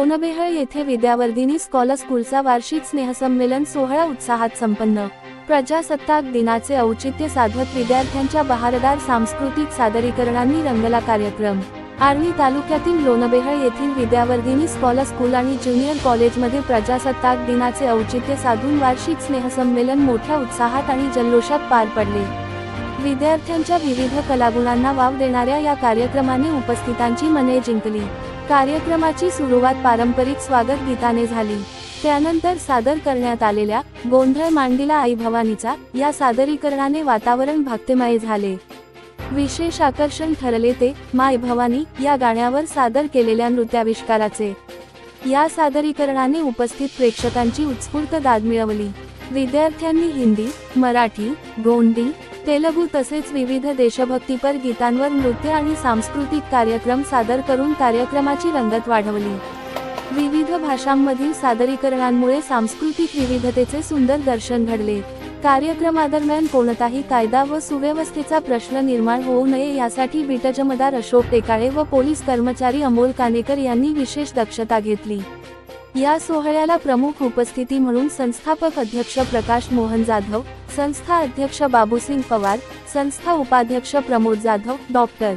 सोनबेहळ येथे विद्यावर्धिनी स्कॉलर स्कूलचा वार्षिक स्नेहसंमेलन सोहळा उत्साहात संपन्न. प्रजासत्ताक दिनाचे औचित्य साधवत विद्यार्थ्यांच्या बहारदार सांस्कृतिक सादरीकरणांनी रंगला कार्यक्रम. आर्णी तालुक्यातील लोणबेहळ येथील विद्यावर्धिनी स्कॉलर स्कूल आणि ज्युनियर कॉलेजमध्ये प्रजासत्ताक दिनाचे औचित्य साधून वार्षिक स्नेहसंमेलन मोठ्या उत्साहात आणि जल्लोषात पार पडले. विद्यार्थ्यांच्या विविध कलागुणांना वाव देणाऱ्या या कार्यक्रमाने उपस्थितांची मने जिंकली. कार्यक्रमाची सुरुवात पारंपरिक स्वागत गीताने झाली. त्यानंतर सादर करण्यात आलेल्या गोंधळ मांडीला आई भवानीचा या सादरीकरणाने वातावरण भक्तिमय झाले. विशेष आकर्षण ठरले ते माय भवानी या गाण्यावर सादर केलेल्या नृत्याविष्काराचे. या सादरीकरणाने उपस्थित प्रेक्षकांची उत्स्फूर्त दाद मिळवली. विद्यार्थ्यांनी हिंदी मराठी गोंडी तेलगू तसेच विविध देशभक्तीपर गीतांवर नृत्य आणि सांस्कृतिक कार्यक्रम सादर करून कार्यक्रमाची रंगत वाढवली. विविध भाषांमधील सादरीकरणांमुळे सांस्कृतिक विविधतेचे सुंदर दर्शन घडले. कार्यक्रमादरम्यान कोणताही कायदा व सुव्यवस्थेचा प्रश्न निर्माण होऊ नये यासाठी बीटजमदार अशोक टेकाळे व पोलीस कर्मचारी अमोल कानेकर यांनी विशेष दक्षता घेतली. या सोहळ्याला प्रमुख उपस्थिती म्हणून संस्थापक अध्यक्ष प्रकाश मोहन जाधव संस्था अध्यक्ष बाबूसिंग पवार संस्था उपाध्यक्ष Pramod Jadhav doctor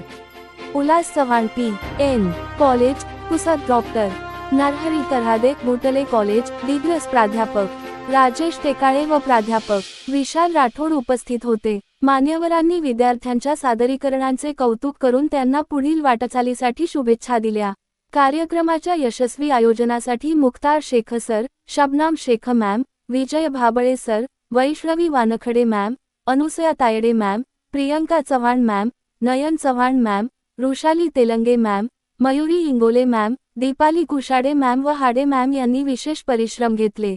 Ulhas Chavan P. N. College Pusad doctor Narhari Karade Gotle college Digras प्राध्यापक राजेश टेकाळे व प्राध्यापक विशाल राठोड उपस्थित होते. मान्यवरांनी विद्यार्थ्यांच्या सादरीकरणांचे कौतुक करून त्यांना पुढील वाटचालीसाठी शुभेच्छा दिल्या. कार्यक्रमाच्या यशस्वी आयोजनासाठी Mukhtar Shaikh sir Shabnam Shaikh ma'am Vijay Bhabale sir Vaishnavi Wankhede ma'am Anusaya Tayde ma'am Priyanka Chavan ma'am Nayan Chavan ma'am Rushali Telange ma'am Mayuri Ingole ma'am Deepali Kushade ma'am व हाडे मॅम यांनी विशेष परिश्रम घेतले.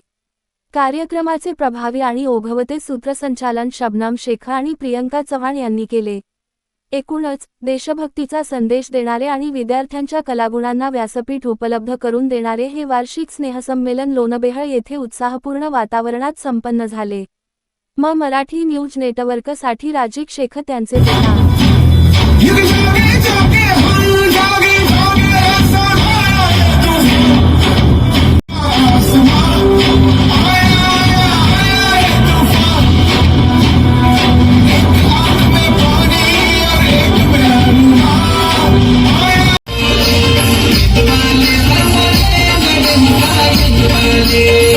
कार्यक्रमाचे प्रभावी आणि ओघवते सूत्रसंचालन शबनाम शेख आणि प्रियंका चव्हाण यांनी केले. एकूणच देशभक्तीचा संदेश देणारे आणि विद्यार्थ्यांच्या कलागुणांना व्यासपीठ उपलब्ध करून देणारे हे वार्षिक स्नेहसंमेलन लोणबेहळ येथे उत्साहपूर्ण वातावरणात संपन्न झाले. म मराठी न्यूज नेटवर्कसाठी राजीक शेख त्यांचे Yeah.